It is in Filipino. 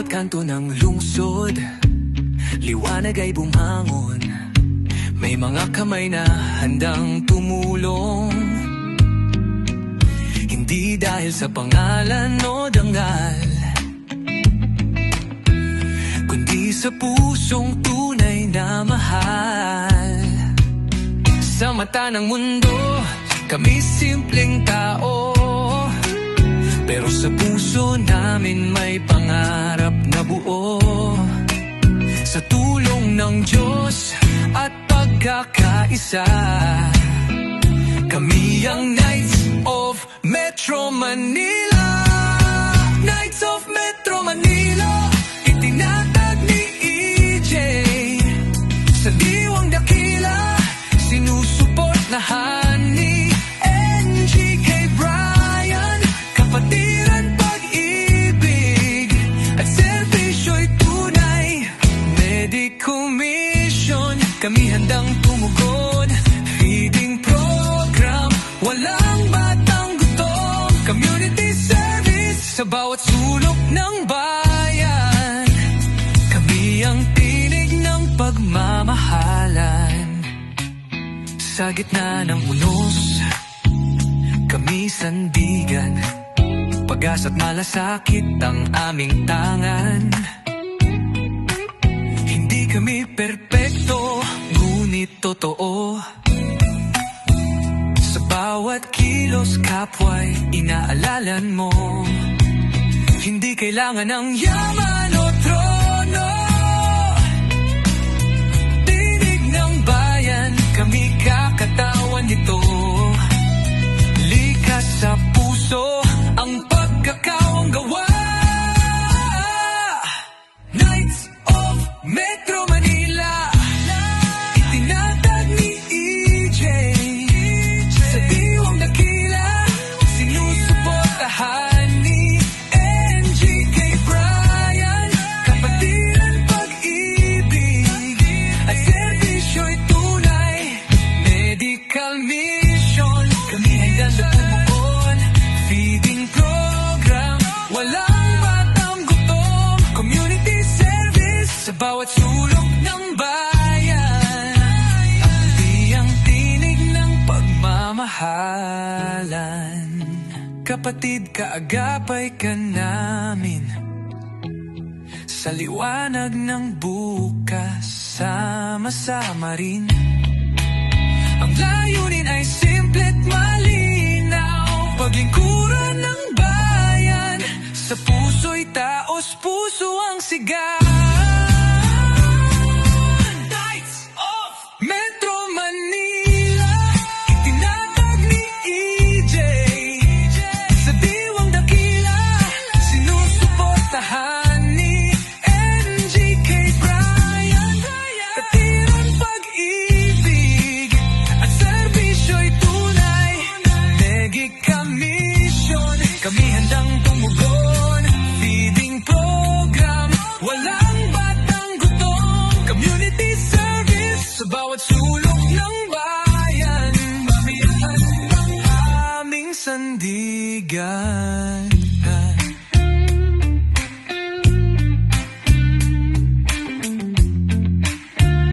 kanto ng lungsod Liwanag ay bumangon. May mga kamay na handang tumulong. Hindi dahil sa pangalan o dangal Kundi sa pusong tunay na mahal. Sa mata ng mundo Kami simpleng tao puso namin may pangarap na buo. Sa tulong ng Diyos at pagkakaisa Kami ang Knights of Metro Manila. Knights of Metro Manila Itinatag ni EJ Sa diwang dakila Sinusuportahan Kami handang tumugon Feeding program Walang batang gutom. Community service Sa bawat sulok ng bayan. Kami ang tinig ng pagmamahalan. Sa gitna ng unos Kami sandigan. Pag-asa't malasakit ang aming tangan. Hindi kami perpekto, ngunit totoo. Sa bawat kilos kapwa'y inaalalan mo Hindi kailangan ng yaman Kapatid, kaagapay ka namin. Sa liwanag ng bukas Sama-sama rin. Ang layunin ay simple't malinaw. Paglingkuran ng Cùng.